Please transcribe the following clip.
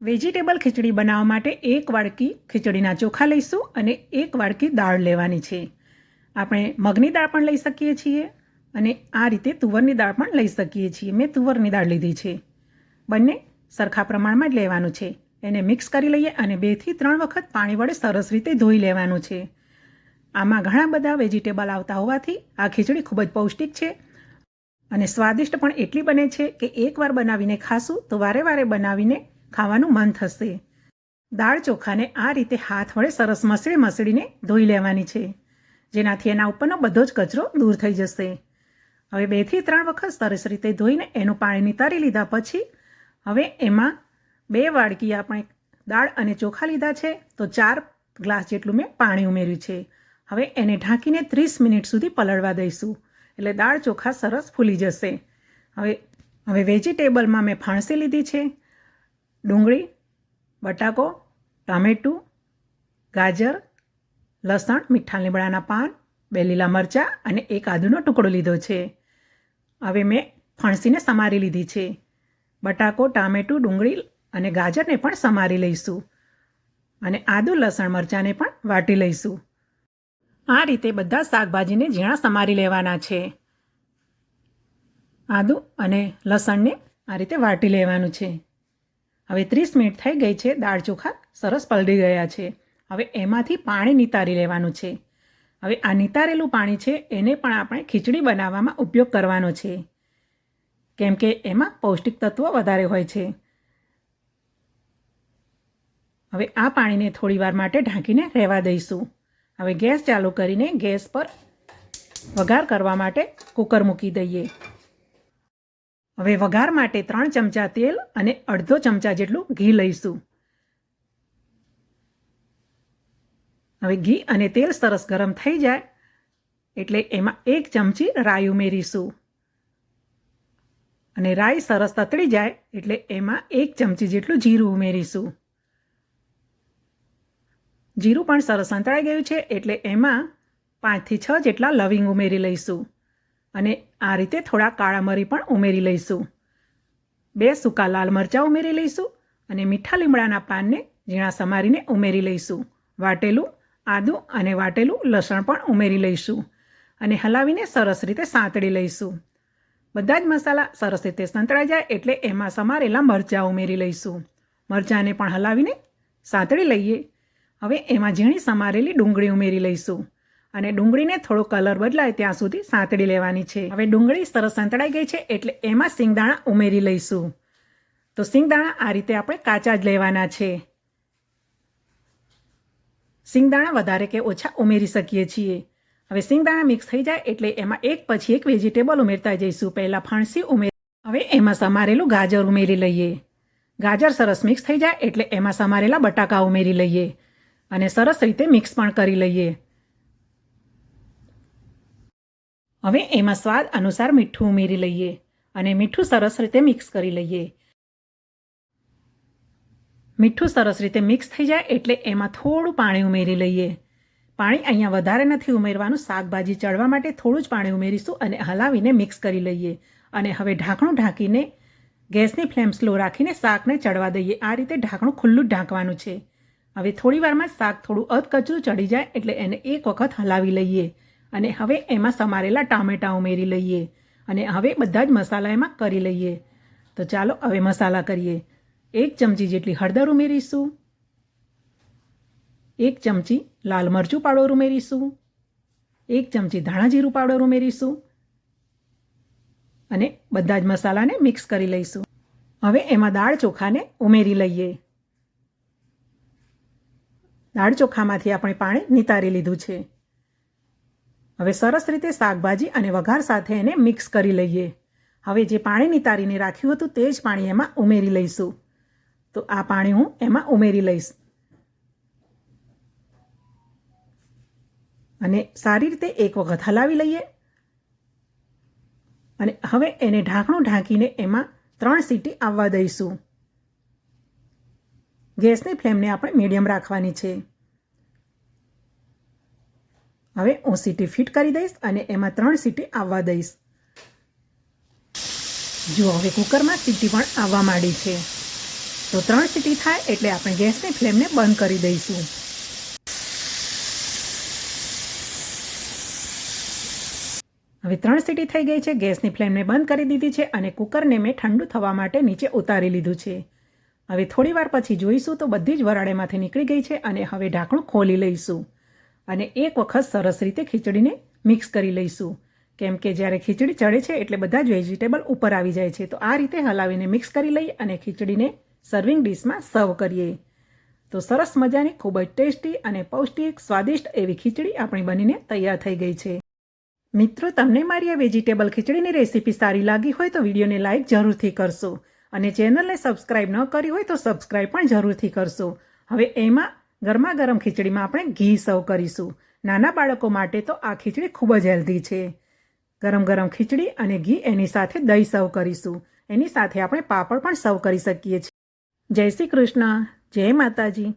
Vegetable ખીચડી બનાવવા માટે એક વાડકી ખીચડીના ચોખા લઈશું અને એક વાડકી દાળ લેવાની છે. આપણે મગની દાળ પણ લઈ શકીએ છીએ અને આ રીતે તુવરની દાળ પણ લઈ શકીએ છીએ. મેં તુવરની દાળ લીધી છે. બંને સરખા પ્રમાણમાં જ લેવાનું છે. એને મિક્સ કરી લઈએ અને બેથી ત્રણ વખત પાણી વડે સરસ રીતે ધોઈ લેવાનું છે. આમાં ઘણા બધા વેજીટેબલ આવતા હોવાથી આ ખીચડી ખૂબ જ પૌષ્ટિક છે અને સ્વાદિષ્ટ પણ એટલી બને છે કે એકવાર બનાવીને ખાશું તો વારે વારે બનાવીને ખાવાનું મન થશે. દાળ ચોખાને આ રીતે હાથ વડે સરસ મસળી મસળીને ધોઈ લેવાની છે, જેનાથી એના ઉપરનો બધો જ કચરો દૂર થઈ જશે. હવે બેથી ત્રણ વખત સરસ રીતે ધોઈને એનું પાણી નિતારી લીધા પછી, હવે એમાં બે વાડકી આપણે દાળ અને ચોખા લીધા છે, તો ચાર ગ્લાસ જેટલું મેં પાણી ઉમેર્યું છે. હવે એને ઢાંકીને ત્રીસ મિનિટ સુધી પલળવા દઈશું, એટલે દાળ ચોખા સરસ ફૂલી જશે. હવે હવે વેજીટેબલમાં મેં ફાણસી લીધી છે ડુંગળી, બટાકો, ટામેટું, ગાજર, લસણ, મીઠા લીમડાના પાન, બે લીલા મરચાં અને એક આદુનો ટુકડો લીધો છે. હવે મેં ફણસીને સમારી લીધી છે. બટાકો, ટામેટું, ડુંગળી અને ગાજરને પણ સમારી લઈશું અને આદુ, લસણ, મરચાંને પણ વાટી લઈશું. આ રીતે બધા શાકભાજીને ઝીણા સમારી લેવાના છે. આદુ અને લસણને આ રીતે વાટી લેવાનું છે. હવે ત્રીસ મિનિટ થઈ ગઈ છે, દાળ ચોખા સરસ પલળી ગયા છે. હવે એમાંથી પાણી નિતારી લેવાનું છે. હવે આ નિતારેલું પાણી છે, એને પણ આપણે ખીચડી બનાવવામાં ઉપયોગ કરવાનો છે. કેમ કે એમાં પૌષ્ટિક તત્વો વધારે હોય છે. હવે આ પાણીને થોડી વાર માટે ઢાંકીને રહેવા દઈશું. હવે ગેસ ચાલુ કરીને ગેસ પર વઘાર કરવા માટે કુકર મૂકી દઈએ. હવે વઘાર માટે ત્રણ ચમચા તેલ અને અડધો ચમચા જેટલું ઘી લઈશું. હવે ઘી અને તેલ સરસ ગરમ થઈ જાય એટલે એમાં એક ચમચી રાઈ ઉમેરીશું. અને રાઈ સરસ તતડી જાય એટલે એમાં એક ચમચી જેટલું જીરું ઉમેરીશું. જીરું પણ સરસ સંતળાઈ ગયું છે એટલે એમાં પાંચથી છ જેટલા લવિંગ ઉમેરી લઈશું. અને આ રીતે થોડા કાળા મરી પણ ઉમેરી લઈશું. બે સૂકા લાલ મરચાં ઉમેરી લઈશું અને મીઠા લીમડાના પાનને ઝીણા સમારીને ઉમેરી લઈશું. વાટેલું, આદું અને વાટેલું લસણ પણ ઉમેરી લઈશું અને હલાવીને સરસ રીતે સાંતળી લઈશું. બધા જ મસાલા સરસ રીતે સંતળાઈ જાય એટલે એમાં સમારેલા મરચાં ઉમેરી લઈશું. મરચાંને પણ હલાવીને સાંતળી લઈએ. હવે એમાં ઝીણી સમારેલી ડુંગળી ઉમેરી લઈશું. અને ડુંગળીને થોડો કલર બદલાય ત્યાં સુધી સાંતળી લેવાની છે. હવે ડુંગળી સરસ સંતળાઈ ગઈ છે એટલે એમાં સિંગદાણા ઉમેરી લઈશું. તો સિંગદાણા આ રીતે આપણે કાચા જ લેવાના છે. સિંગદાણા વધારે કે ઓછા ઉમેરી શકીએ છીએ. હવે સિંગદાણા મિક્સ થઈ જાય એટલે એમાં એક પછી એક વેજીટેબલ ઉમેરતા જઈશું. પહેલાં ફણસી ઉમેર હવે એમાં સમારેલું ગાજર ઉમેરી લઈએ. ગાજર સરસ મિક્સ થઈ જાય એટલે એમાં સમારેલા બટાકા ઉમેરી લઈએ. અને સરસ રીતે મિક્સ પણ કરી લઈએ. હવે એમાં સ્વાદ અનુસાર મીઠું ઉમેરી લઈએ અને મીઠું સરસ રીતે મિક્સ કરી લઈએ. મીઠું સરસ રીતે મિક્સ થઈ જાય એટલે એમાં થોડું પાણી ઉમેરી લઈએ. પાણી અહીંયા વધારે નથી ઉમેરવાનું, શાકભાજી ચડવા માટે થોડું જ પાણી ઉમેરીશું અને હલાવીને મિક્સ કરી લઈએ. અને હવે ઢાંકણું ઢાંકીને ગેસની ફ્લેમ સ્લો રાખીને શાકને ચડવા દઈએ. આ રીતે ઢાંકણું ખુલ્લું જ ઢાંકવાનું છે. હવે થોડી વારમાં શાક થોડું અધકચરું ચડી જાય એટલે એને એક વખત હલાવી લઈએ. અને હવે એમાં સમારેલા ટામેટાં ઉમેરી લઈએ અને હવે બધા જ મસાલા એમાં કરી લઈએ. તો ચાલો હવે મસાલા કરીએ. એક ચમચી જેટલી હળદર ઉમેરીશું. એક ચમચી લાલ મરચું પાવડર ઉમેરીશું. એક ચમચી ધાણા જીરું પાવડર ઉમેરીશું. અને બધા જ મસાલાને મિક્સ કરી લઈશું. હવે એમાં દાળ ચોખાને ઉમેરી લઈએ. દાળ ચોખામાંથી આપણે પાણી નિતારી લીધું છે. હવે સરસ રીતે શાકભાજી અને વઘાર સાથે એને મિક્સ કરી લઈએ. હવે જે પાણી નિતારીને રાખ્યું હતું તે જ પાણી એમાં ઉમેરી લઈશું. તો આ પાણી હું એમાં ઉમેરી લઈશ. અને સારી રીતે એક વખત હલાવી લઈએ. અને હવે એને ઢાંકણું ઢાંકીને એમાં ત્રણ સીટી આવવા દઈશું. ગેસની ફ્લેમને આપણે મીડિયમ રાખવાની છે. હવે હું સીટી ફિટ કરી દઈશ અને એમાં ત્રણ સીટી આવવા દઈશ. જો હવે કુકરમાં સીટી પણ આવવા માંડી છે. તો ત્રણ સીટી થાય એટલે આપણે ગેસની ફ્લેમને બંધ કરી દઈશું. હવે ત્રણ સીટી થઈ ગઈ છે. ગેસની ફ્લેમને બંધ કરી દીધી છે અને કુકરને મેં ઠંડુ થવા માટે નીચે ઉતારી લીધું છે. હવે થોડી વાર પછી જોઈશું તો બધી જ વરાળેમાંથી નીકળી ગઈ છે અને હવે ઢાંકણું ખોલી લઈશું. અને એક વખત સરસ રીતે ખીચડીને મિક્સ કરી લઈશું. કેમ કે જ્યારે ખીચડી ચડે છે એટલે બધા જ વેજીટેબલ ઉપર આવી જાય છે. તો આ રીતે હલાવીને મિક્સ કરી લઈ અને ખીચડીને સર્વિંગ ડીશમાં સર્વ કરીએ. તો સરસ મજાની, ખૂબ જ ટેસ્ટી અને પૌષ્ટિક, સ્વાદિષ્ટ એવી ખીચડી આપણી બનીને તૈયાર થઈ ગઈ છે. મિત્રો, તમને મારી આ વેજીટેબલ ખીચડીની રેસીપી સારી લાગી હોય તો વિડીયોને લાઇક જરૂરથી કરશો. અને ચેનલને સબસ્ક્રાઇબ ન કરી હોય તો સબસ્ક્રાઇબ પણ જરૂરથી કરશો. હવે એમાં ગરમા ગરમ ખીચડીમાં આપણે ઘી સર્વ કરીશું. નાના બાળકો માટે તો આ ખીચડી ખૂબ જ હેલ્ધી છે. ગરમ ગરમ ખીચડી અને ઘી એની સાથે દહીં સર્વ કરીશું. એની સાથે આપણે પાપડ પણ સર્વ કરી શકીએ છીએ. જય શ્રી કૃષ્ણ. જય માતાજી.